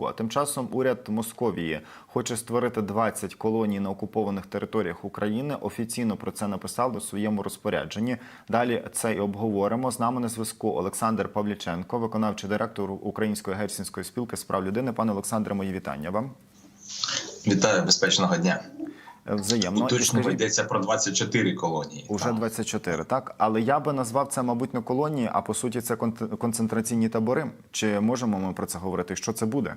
А тим часом уряд Московії хоче створити 20 колоній на окупованих територіях України. Офіційно про це написав у своєму розпорядженні. Далі це і обговоримо. З нами на зв'язку Олександр Павліченко, виконавчий директор Української гельсінської спілки з прав людини. Пане Олександре, мої вітання вам. Вітаю безпечного дня. Взаємно Точно скажіть, йдеться про 24 колонії. Уже Так. 24, так але я би назвав це, мабуть, не колонії, а по суті, це концентраційні табори. Чи можемо ми про це говорити? Що це буде?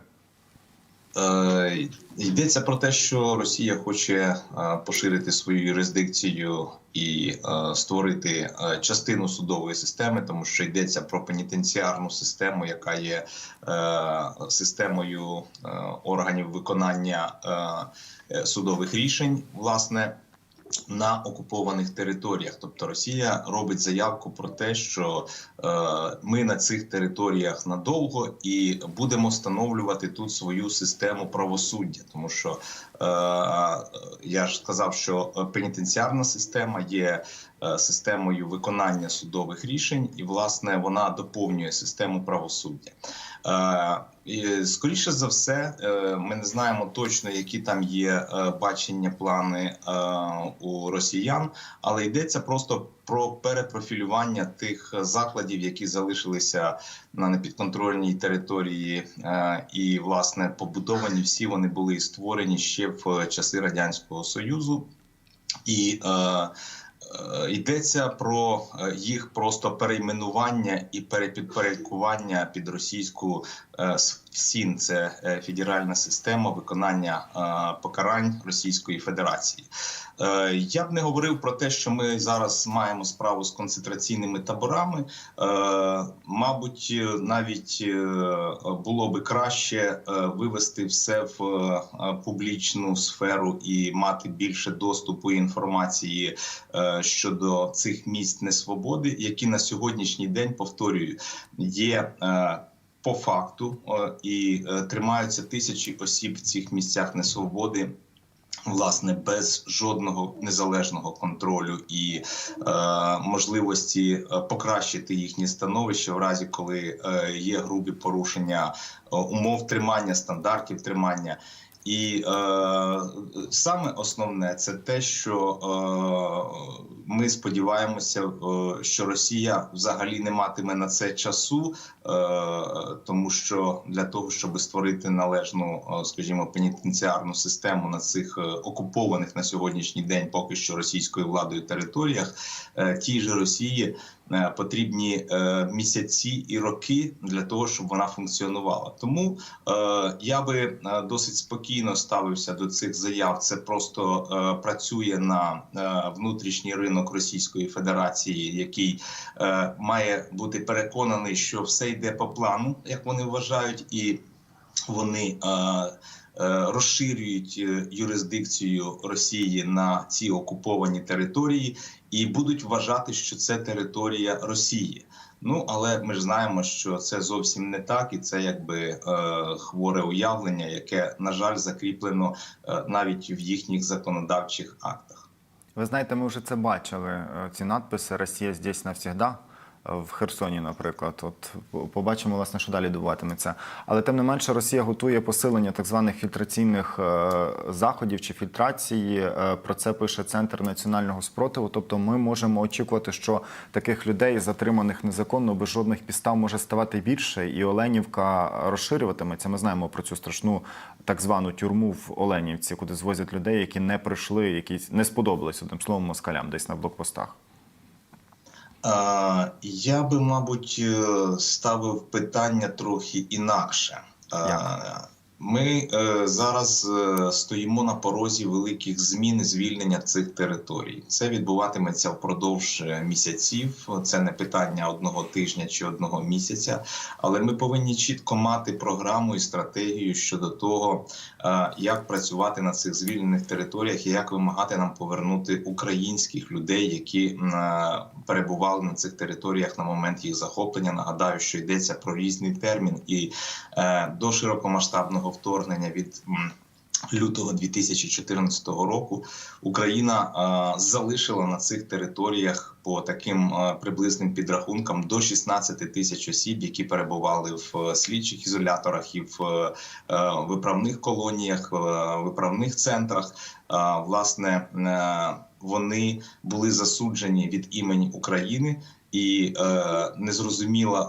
Е, йдеться про те, що Росія хоче е, поширити свою юрисдикцію і е, створити частину судової системи, тому що йдеться про пенітенціарну систему, яка є системою органів виконання судових рішень, власне. На окупованих територіях, тобто Росія робить заявку про те, що е, ми на цих територіях надовго і будемо встановлювати тут свою систему правосуддя, тому що е, я ж сказав, що пенітенціарна система є системою виконання судових рішень, і власне вона доповнює систему правосуддя. Е, і, Скоріше за все, е, ми не знаємо точно, які там є е, бачення, плани е, у росіян, але йдеться просто про перепрофілювання тих закладів, які залишилися на непідконтрольній території, е, і власне побудовані всі вони були створені ще в часи радянського союзу. І е, е, йдеться про е, їх просто перейменування і перепідпорядкування під російську е, с- ФСІН. Це е, федеральна система виконання е, покарань Російської Федерації. Я б не говорив про те, що ми зараз маємо справу з концентраційними таборами. Мабуть, навіть було би краще вивести все в публічну сферу і мати більше доступу інформації щодо цих місць несвободи, які на сьогоднішній день повторюю є. По факту е, і е, тримаються тисячі осіб в цих місцях несвободи, власне, без жодного незалежного контролю і е, можливості е, покращити їхнє становище в разі, коли е, є грубі порушення е, умов тримання, стандартів тримання. І е, саме основне це те, що е, ми сподіваємося, е, що Росія взагалі не матиме на це часу, е, тому що для того, щоб створити належну, е, скажімо, пенітенціарну систему на цих е, окупованих на сьогоднішній день поки що російською владою територіях, е, тій же Росії потрібні е, місяці і роки для того, щоб вона функціонувала. Тому е, я би е, досить спокійно ставився до цих заяв. Це просто е, працює на е, внутрішній ринок Російської Федерації, який е, має бути переконаний, що все йде по плану, як вони вважають, і вони. Е, Розширюють е, юрисдикцію Росії на ці окуповані території і будуть вважати, що це територія Росії. Ну але ми ж знаємо, що це зовсім не так, і це якби е, хворе уявлення, яке на жаль закріплено е, навіть в їхніх законодавчих актах. Ви знаєте, ми вже це бачили. е, Ці надписи Росія здесь навсігда. В Херсоні, наприклад, от побачимо, власне, що далі відбуватиметься. Але тим не менше, Росія готує посилення так званих фільтраційних е, заходів чи фільтрації. Е, Про це пише Центр національного спротиву. Тобто, ми можемо очікувати, що таких людей, затриманих незаконно, без жодних підстав, може ставати більше, і Оленівка розширюватиметься. Ми знаємо про цю страшну так звану тюрму в Оленівці, куди звозять людей, які не прийшли, які не сподобались одним словом москалям, десь на блокпостах. Я би, мабуть, е, ставив питання трохи інакше. Як? Ми е, зараз е, стоїмо на порозі великих змін звільнення цих територій. Це відбуватиметься впродовж е, місяців. Це не питання одного тижня чи одного місяця. Але ми повинні чітко мати програму і стратегію щодо того, е, як працювати на цих звільнених територіях і як вимагати нам повернути українських людей, які е, перебували на цих територіях на момент їх захоплення. Нагадаю, що йдеться про різний термін і е, до широкомасштабного вторгнення від лютого 2014 року Україна залишила на цих територіях по таким приблизним підрахункам до 16 тисяч осіб, які перебували в е, слідчих ізоляторах і в е, е, виправних колоніях, виправних центрах. Власне, вони були засуджені від імені України. І е, незрозуміла,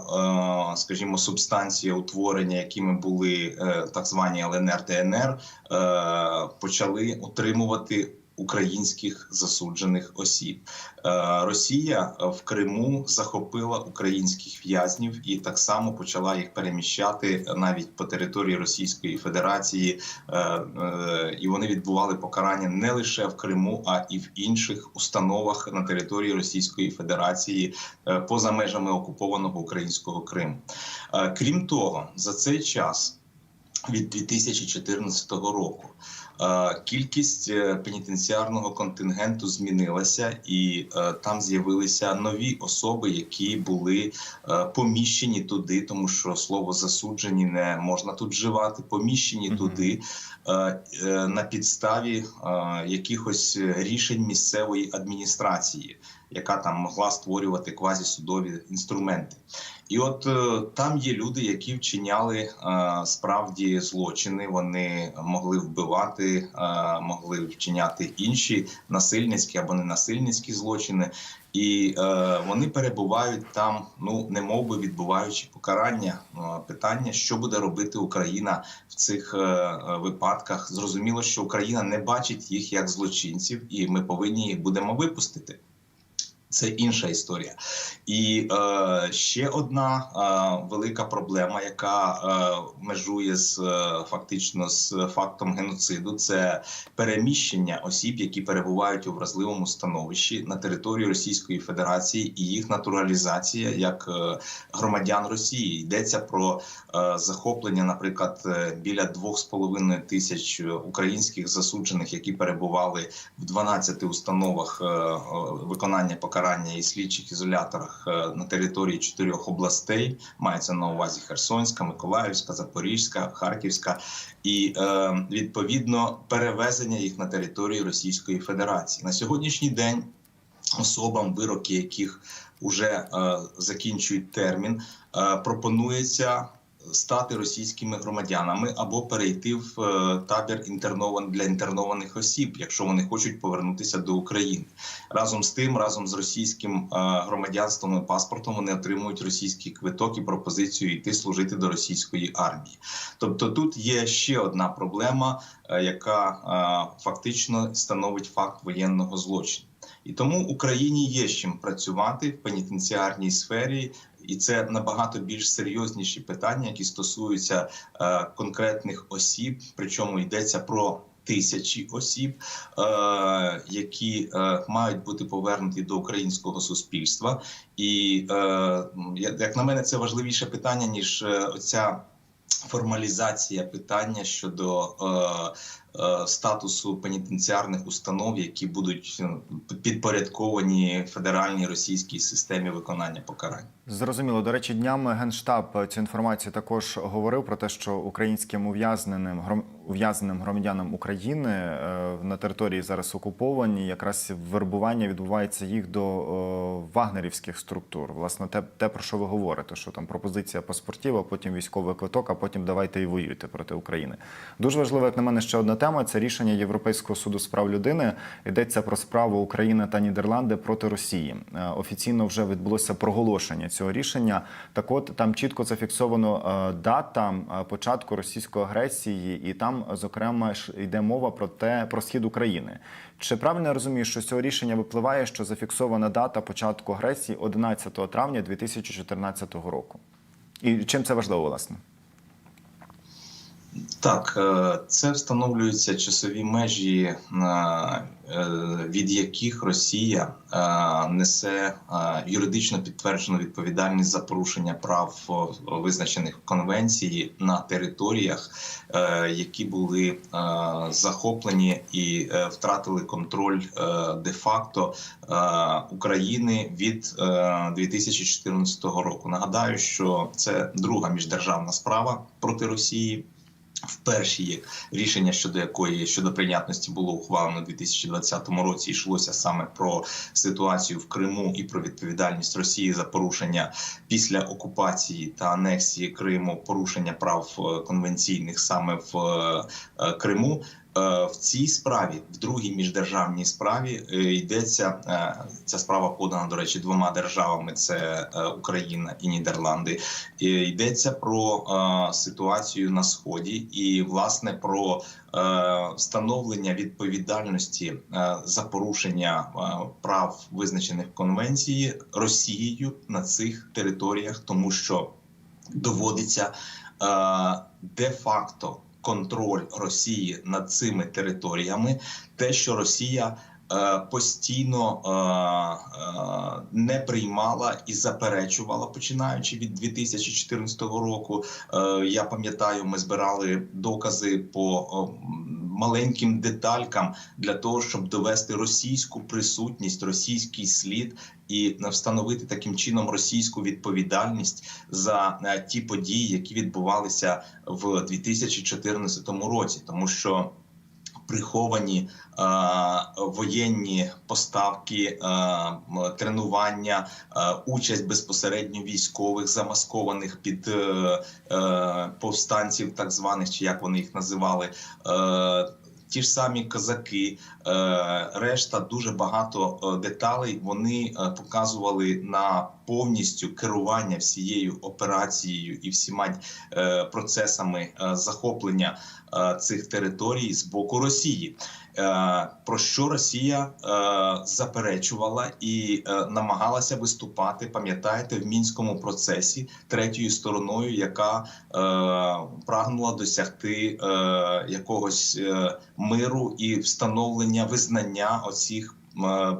е, скажімо, субстанція утворення, якими були е, так звані ЛНР ДНР, е, почали отримувати українських засуджених осіб. Е, Росія в Криму захопила українських в'язнів і так само почала їх переміщати навіть по території Російської Федерації, Е, е, і вони відбували покарання не лише в Криму, а і в інших установах на території Російської Федерації поза межами окупованого українського Криму. Крім того, за цей час від 2014 року. е, Кількість е, пенітенціарного контингенту змінилася, і е, там з'явилися нові особи, які були поміщені туди, тому що слово засуджені не можна тут вживати. Поміщені Мгм. туди е, е, на підставі якихось рішень місцевої адміністрації, яка там могла створювати квазісудові інструменти. І от е, там є люди, які вчиняли е, справді злочини. Вони могли вбивати, е, могли вчиняти інші насильницькі або ненасильницькі злочини, і вони перебувають там, ну не би відбуваючи покарання. Питання, що буде робити Україна в цих випадках. Зрозуміло, що Україна не бачить їх як злочинців, і ми повинні їх будемо випустити. Це інша історія. І е, ще одна е, велика проблема, яка е, межує з е, фактично з фактом геноциду, це переміщення осіб, які перебувають у вразливому становищі на території Російської Федерації, і їх натуралізація як е, громадян Росії. Йдеться про е, захоплення, наприклад, е, біля 2,5 тисяч українських засуджених, які перебували в 12 установах е, виконання покарання і слідчих ізоляторах е, на території чотирьох областей. Мається на увазі Херсонська, Миколаївська, Запорізька, Харківська, і е, відповідно перевезення їх на територію Російської Федерації на сьогоднішній день. Особам, вироки яких вже е, закінчують термін, пропонується стати російськими громадянами або перейти в е, табір інтернован для інтернованих осіб, якщо вони хочуть повернутися до України. Разом з тим, разом з російським е, громадянством і паспортом, вони отримують російський квиток і пропозицію йти служити до російської армії. Тобто, тут є ще одна проблема, е, яка фактично становить факт воєнного злочину. І тому Україні є з чим працювати в пенітенціарній сфері, і це набагато більш серйозніші питання, які стосуються е, конкретних осіб. Причому йдеться про тисячі осіб, е, які е, мають бути повернуті до українського суспільства. І е, як на мене, це важливіше питання ніж е, оця. Формалізація питання щодо е, статусу пенітенціарних установ, які будуть е, підпорядковані федеральній російській системі виконання покарань. Зрозуміло. До речі, днями Генштаб цю інформацію також говорив про те, що українським ув'язненим гром... ув'язненим громадянам України е, на території зараз окуповані, якраз вербування відбувається їх до е, вагнерівських структур. Власне, те, те, про що ви говорите, що там пропозиція паспортів, а потім військовий квиток, а потім давайте і воюйте проти України. Дуже важлива, як на мене, ще одна тема це рішення Європейського суду з прав людини. Йдеться про справу України та Нідерланди проти Росії. Е, Офіційно вже відбулося проголошення цього рішення. Так, от там чітко зафіксовано е, дата е, початку російської агресії, і там, зокрема, йде мова про те про схід України. Чи правильно я розумію, що з цього рішення випливає, що зафіксована дата початку агресії 11 травня 2014 року? І чим це важливо, власне? Так, е, це встановлюються часові межі, е, від яких Росія е, несе юридично підтверджену відповідальність за порушення прав визначених в конвенції на територіях, які були захоплені і втратили контроль де-факто України від е, 2014 року. Нагадаю, що це друга міждержавна справа проти Росії. В першій рішення щодо якої щодо прийнятності було ухвалено у 2020 році, йшлося саме про ситуацію в Криму і про відповідальність Росії за порушення після окупації та анексії Криму, порушення прав е, конвенційних саме в е, Криму. Е, В цій справі, в другій міждержавній справі, е, йдеться е, ця справа подана до речі двома державами: це Україна і Нідерланди. Йдеться про ситуацію на сході і власне про встановлення відповідальності за порушення прав визначених конвенції Росією на цих територіях, тому що доводиться де-факто контроль Росії над цими територіями, те, що Росія е, постійно е, е, не приймала і заперечувала, починаючи від 2014 року. Я пам'ятаю, ми збирали докази по е, маленьким деталькам для того, щоб довести російську присутність, російський слід і встановити таким чином російську відповідальність за е, ті події, які відбувалися в 2014 році, тому що приховані е, воєнні поставки, е, тренування, е, участь безпосередньо військових, замаскованих під е, е, повстанців, так званих, чи як вони їх називали. Е, Ті ж самі козаки, е, решта дуже багато е, деталей. Вони показували на повністю керування всією операцією і всіма е, процесами е, захоплення е, цих територій з боку Росії. Про що Росія заперечувала і намагалася виступати, пам'ятаєте, в мінському процесі третьою стороною, яка прагнула досягти якогось миру і встановлення визнання оцих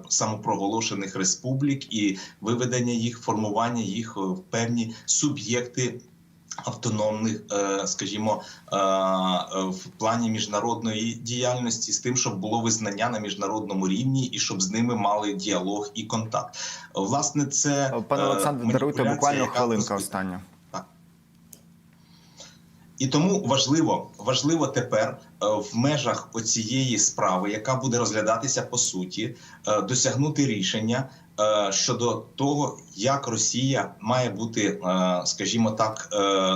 самопроголошених республік і виведення їх, формування їх в певні суб'єкти автономних, е, скажімо, е, в плані міжнародної діяльності з тим, щоб було визнання на міжнародному рівні і щоб з ними мали діалог і контакт. Власне, це Пане е, Олександре, даруйте буквально хвилинка остання. І тому важливо, важливо тепер е, в межах оцієї справи, яка буде розглядатися по суті, е, досягнути рішення е, щодо того, як Росія має бути, скажімо так,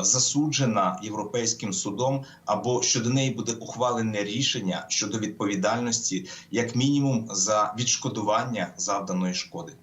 засуджена європейським судом, або щодо неї буде ухвалене рішення щодо відповідальності, як мінімум, за відшкодування завданої шкоди.